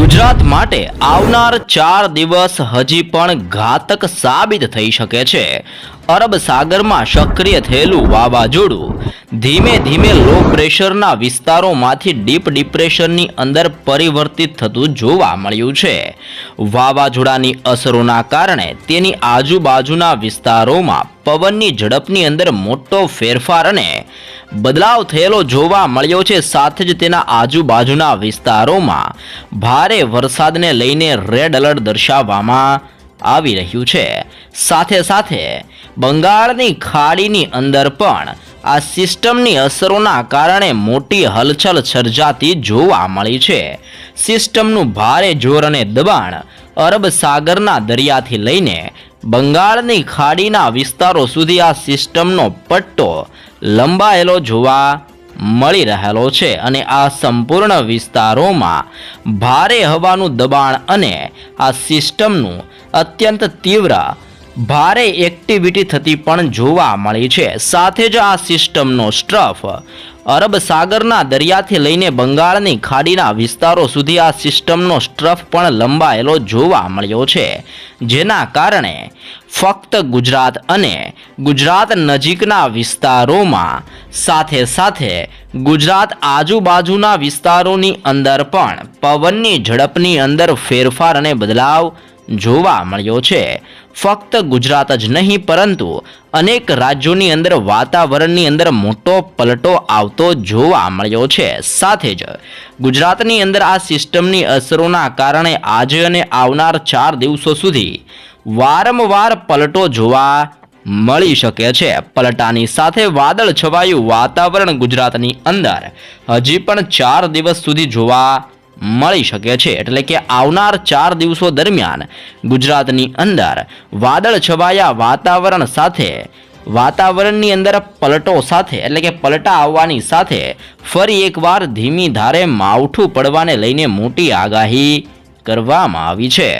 ગુજરાત માટે આવનાર ચાર દિવસ હજી પણ ઘાતક સાબિત થઈ શકે છે. અરબ સાગરમાં સક્રિય થયેલું વાવાઝોડું ધીમે ધીમે લો પ્રેશરના વિસ્તારોમાંથી ડીપ ડિપ્રેશનની અંદર પરિવર્તિત થતું જોવા મળ્યું છે. વાવાઝોડાની અસરોના કારણે તેની આજુબાજુના વિસ્તારોમાં પવનની ઝડપની અંદર મોટો ફેરફાર અને બદલાવ થયેલો જોવા મળ્યો છે, સાથે જ તેના આજુબાજુના વિસ્તારોમાં ભારે વરસાદને લઈને રેડ એલર્ટ દર્શાવવામાં આવી રહ્યું છે. સાથે સાથે બંગાળની ખાડીની અંદર પણ આ સિસ્ટમની અસરોના કારણે મોટી હલચલ સર્જાતી જોવા મળી છે. સિસ્ટમનું ભારે જોર અને દબાણ અરબ સાગરના દરિયાથી લઈને બંગાળની ખાડીના વિસ્તારો સુધી આ સિસ્ટમનો પટ્ટો લંબાયેલો જોવા મળી રહેલો છે અને આ સંપૂર્ણ વિસ્તારોમાં ભારે હવાનું દબાણ અને આ સિસ્ટમનું અત્યંત તીવ્ર, ભારે એક્ટિવિટી થતી પણ જોવા મળી છે. સાથે જ આ સિસ્ટમનો સ્ટ્રફ અરબ સાગરના દરિયાથી લઈને બંગાળની ખાડીના વિસ્તારો સુધી આ સિસ્ટમનો સ્ટ્રફ પણ લંબાયેલો જોવા મળ્યો છે. જેના કારણે ફક્ત ગુજરાત અને ગુજરાત નજીકના વિસ્તારોમાં સાથે સાથે ગુજરાત આજુબાજુના વિસ્તારોની અંદર પણ પવનની ઝડપની અંદર ફેરફાર અને બદલાવ જોવા મળ્યો છે. ફક્ત ગુજરાત જ નહીં, પરંતુ અનેક રાજ્યોની અંદર વાતાવરણની અંદર મોટો પલટો આવતો જોવા મળ્યો છે. સાથે જ ગુજરાતની અંદર આ સિસ્ટમની અસરોના કારણે આજે અને આવનાર ચાર દિવસો સુધી વારંવાર પલટો જોવા મળી શકે છે. પલટાની સાથે વાદળ છવાયું વાતાવરણ ગુજરાતની અંદર હજી પણ ચાર દિવસ સુધી જોવા મળી શકે છે. એટલે કે આવનાર ચાર દિવસો દરમિયાન ગુજરાતની અંદર વાદળ છવાયા વાતાવરણ સાથે, વાતાવરણની અંદર પલટો સાથે, એટલે કે પલટા આવવાની સાથે ફરી એકવાર ધીમી ધારે માવઠું પડવાને લઈને મોટી આગાહી કરવામાં આવી છે.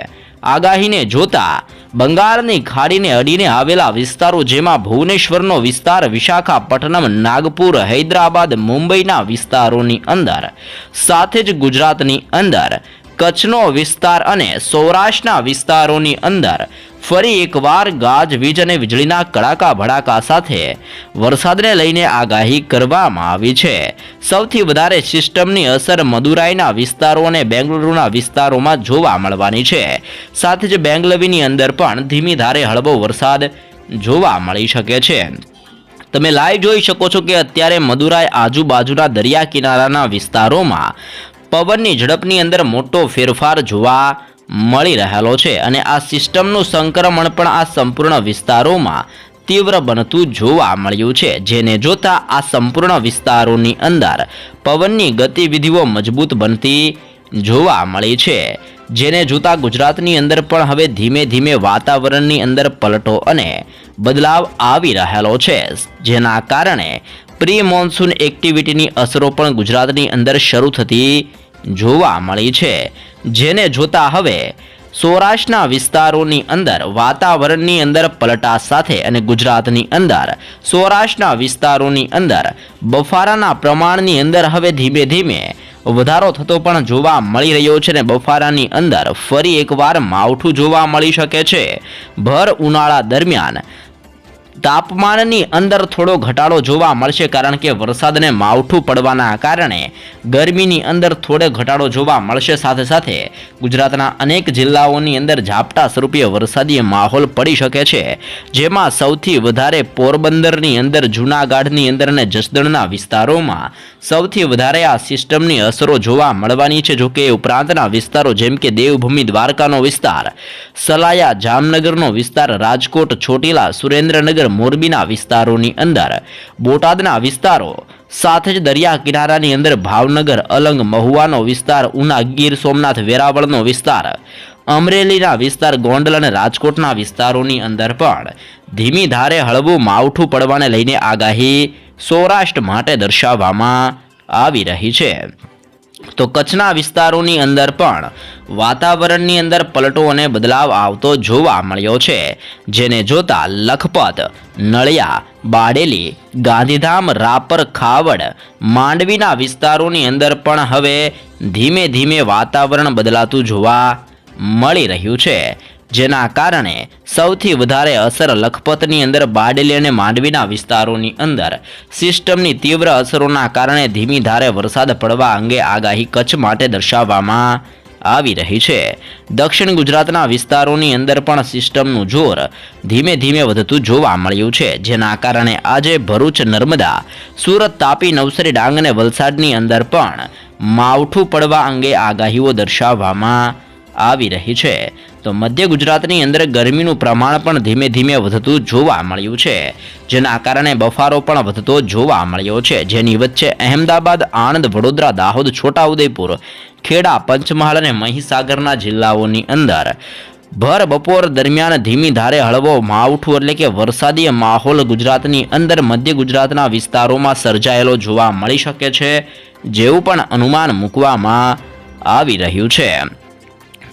આગાહીને જોતા બંગાળની ખાડીને અડીને આવેલા વિસ્તારો જેમાં ભુવનેશ્વરનો વિસ્તાર, વિશાખાપટ્ટનમ, નાગપુર, હૈદરાબાદ, મુંબઈના વિસ્તારોની અંદર, સાથે જ ગુજરાતની અંદર, કચ્છનો વિસ્તાર અને સૌરાષ્ટ્રના વિસ્તારોની અંદર ફરી એકવાર ગાજવીજ અને વીજળીના કડાકા ભડાકા સાથે વરસાદને લઈને આગાહી કરવામાં આવી છે. સૌથી વધારે સિસ્ટમની અસર મદુરાઈના વિસ્તારો અને બેંગલુરુના વિસ્તારોમાં જોવા મળવાની છે. સાથે જ બેંગલવીની અંદર પણ ધીમી ધારે હળવો વરસાદ જોવા મળી શકે છે. તમે લાઈવ જોઈ શકો છો કે અત્યારે મદુરાઈ આજુબાજુના દરિયા કિનારાના વિસ્તારોમાં પવનની ઝડપની અંદર મોટો ફેરફાર જોવા મળી રહેલો છે અને આ સિસ્ટમનું સંક્રમણ પણ આ સંપૂર્ણ વિસ્તારોમાં તીવ્ર બનતું જોવા મળ્યું છે, જેને જોતા આ સંપૂર્ણ વિસ્તારોની અંદર પવનની ગતિવિધિઓ મજબૂત બનતી જોવા મળી છે, જેને જોતા ગુજરાતની અંદર પણ હવે ધીમે ધીમે વાતાવરણની અંદર પલટો અને બદલાવ આવી રહેલો છે, જેના કારણે પ્રી મોન્સૂન એક્ટિવિટીની અસરો પણ ગુજરાતની અંદર શરૂ થતી જોવા મળી છે. જેને જોતા હવે સૌરાષ્ટ્રના વિસ્તારોની અંદર, વાતાવરણની અંદર પલટા સાથે અને ગુજરાતની અંદર, સૌરાષ્ટ્રના વિસ્તારોની અંદર, બફારાના પ્રમાણની અંદર હવે ધીમે ધીમે વધારો થતો પણ જોવા મળી રહ્યો છે ને બફારાની અંદર ફરી એકવાર માવઠું જોવા મળી શકે છે. ભર ઉનાળા દરમિયાન તાપમાનની અંદર થોડો ઘટાડો જોવા મળશે કારણ કે વરસાદને માવઠું પડવાના કારણે ગરમીની અંદર થોડો ઘટાડો જોવા મળશે. સાથે સાથે ગુજરાતના અનેક જિલ્લાઓની અંદર ઝાપટા સ્વરૂપે વરસાદી માહોલ પડી શકે છે. જેમાં સૌથી વધારે પોરબંદરની અંદર, જૂનાગઢની અંદર અને જસદણના વિસ્તારોમાં સૌથી વધારે આ સિસ્ટમની અસરો જોવા મળવાની છે. જોકે ઉપરાંતના વિસ્તારો જેમ કે દેવભૂમિ, દ્વારકાનો વિસ્તાર, સલાયા, જામનગરનો વિસ્તાર, રાજકોટ, ચોટીલા, સુરેન્દ્રનગર મોરબીના વિસ્તારોની અંદર. બોટાદના વિસ્તારો સાથે જ દરિયા કિનારાની અંદર ભાવનગર, અલંગ, મહુવાનો વિસ્તાર, ઉના, ગીર, સોમનાથ, વેરાવળનો વિસ્તાર. અમરેલીના વિસ્તાર, ગોંડલ અને રાજકોટના વિસ્તારોની અંદર પણ ધીમી ધારે હળવું માવઠું પડવાને લઈને આગાહી સૌરાષ્ટ્ર માટે દર્શાવવામાં આવી રહી છે. તો કચ્છના વિસ્તારોની અંદર પણ વાતાવરણની અંદર પલટો અને બદલાવ આવતો જોવા મળ્યો છે, જેને જોતા લખપત, નળિયા, બાડેલી, ગાંધીધામ, રાપર, ખાવડ, માંડવીના વિસ્તારોની અંદર પણ હવે ધીમે ધીમે વાતાવરણ બદલાતું જોવા મળી રહ્યું છે. જેના કારણે સૌથી વધારે અસર લખપતની અંદર બાડલી અને માંડવીના વિસ્તારોની અંદર. સિસ્ટમની તીવ્ર અસરોના કારણે ધીમી ધારે વરસાદ પડવા અંગે આગાહી કચ્છ માટે દર્શાવવામાં આવી રહી છે. દક્ષિણ ગુજરાતના વિસ્તારોની અંદર પણ સિસ્ટમનું જોર ધીમે ધીમે વધતું જોવા મળ્યું છે, જેના કારણે આજે ભરૂચ, નર્મદા, સુરત, તાપી, નવસારી, ડાંગ અને વલસાડની અંદર પણ માવઠું પડવા અંગે આગાહીઓ દર્શાવવામાં આવી રહી છે. તો મધ્ય ગુજરાતની અંદર ગરમીનું પ્રમાણ પણ ધીમે ધીમે વધતું જોવા મળ્યું છે. જેના કારણે બફારો પણ વધતો જોવા મળ્યો છે. જેની વચ્ચે અહેમદાબાદ, આણંદ, વડોદરા, દાહોદ, છોટાઉદેપુર, ખેડા, પંચમહાલ અને મહીસાગરના જિલ્લાઓની અંદર ભર બપોર દરમિયાન ધીમી ધારે હળવો માવઠું એટલે કે વરસાદી માહોલ ગુજરાતની અંદર મધ્ય ગુજરાતના વિસ્તારોમાં સર્જાયેલો જોવા મળી શકે છે. જેવું પણ અનુમાન મૂકવામાં આવી રહ્યું છે.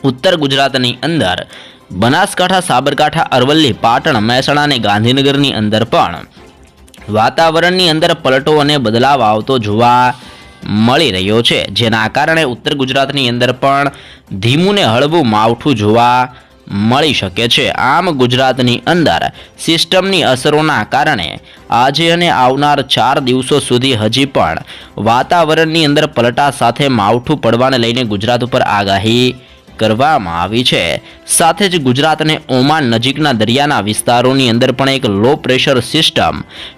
ઉત્તર ગુજરાતની અંદર, બનાસકાંઠા, સાબરકાંઠા, અરવલ્લી, પાટણ, મહેસાણા અને ગાંધીનગરની અંદર પણ વાતાવરણની અંદર પલટો અને બદલાવ આવતો જોવા મળી રહ્યો છે. જેના કારણે ઉત્તર ગુજરાતની અંદર પણ ધીમું ને હળવું માવઠું જોવા મળી શકે છે. આમ ગુજરાતની અંદર સિસ્ટમની અસરોના કારણે આજે અને આવનાર ચાર દિવસો સુધી હજી પણ વાતાવરણની અંદર પલટા સાથે માવઠું પડવાને લઈને ગુજરાત ઉપર આગાહી કરવામાં આવી છે. સાથે જ ગુજરાત અને ઓમાન નજીકના દરિયાના વિસ્તારોની અંદર પણ એક લો પ્રેશર સિસ્ટમ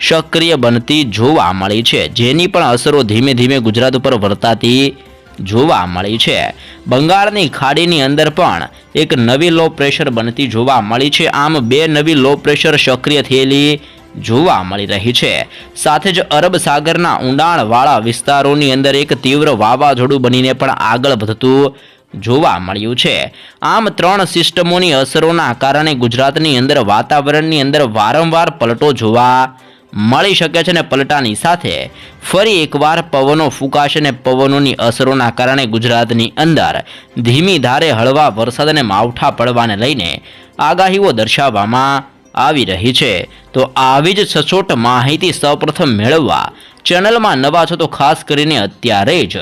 સક્રિય બનતી જોવા મળી છે. જેની પણ અસરો ધીમે ધીમે ગુજરાત ઉપર વર્તાતી જોવા મળી છે. બંગાળની ખાડીની અંદર પણ એક નવી લો પ્રેશર બનતી જોવા મળી છે. આમ બે નવી લો પ્રેશર સક્રિય થયેલી જોવા મળી રહી છે. સાથે જ અરબ સાગરના ઊંડાણવાળા વિસ્તારોની અંદર એક તીવ્ર વાવાઝોડું બનીને પણ આગળ વધતું જોવા મળ્યું છે. આમ ત્રણ સિસ્ટમોની અસરોના કારણે ગુજરાતની અંદર વાતાવરણની અંદર વારંવાર પલટો જોવા મળી શકે છે અને પલટાની સાથે ફરી એકવાર પવનો ફૂંકાશે અને પવનોની અસરોના કારણે ગુજરાતની અંદર ધીમી ધારે હળવા વરસાદ અને માવઠા પડવાને લઈને આગાહીઓ દર્શાવવામાં આવી રહી છે. તો આવી જ સચોટ માહિતી સૌપ્રથમ મેળવવા ચેનલમાં નવા છો તો ખાસ કરીને અત્યારે જ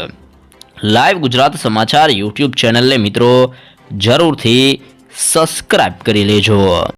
લાઈવ ગુજરાત સમાચાર યુટ્યુબ ચેનલને મિત્રો જરૂરથી સબસ્ક્રાઈબ કરી લેજો.